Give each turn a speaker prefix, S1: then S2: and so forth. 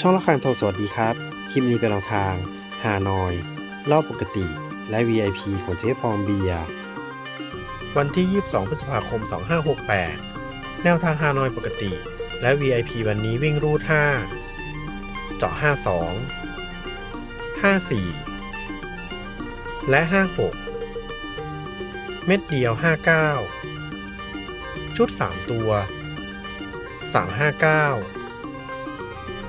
S1: ช่องละครโทรสวัสดีครับ คลิปนี้เป็นแนวทางฮานอยรอบปกติ และ VIP ของเจ๊ฟองเบียร์วันที่ 22 พฤษภาคม 2568 แนวทางฮานอยปกติ และ VIP วันนี้วิ่งรูด 5 เจาะ 52 54 และ 56 เม็ดเดียว 59 ชุด 3 ตัว 359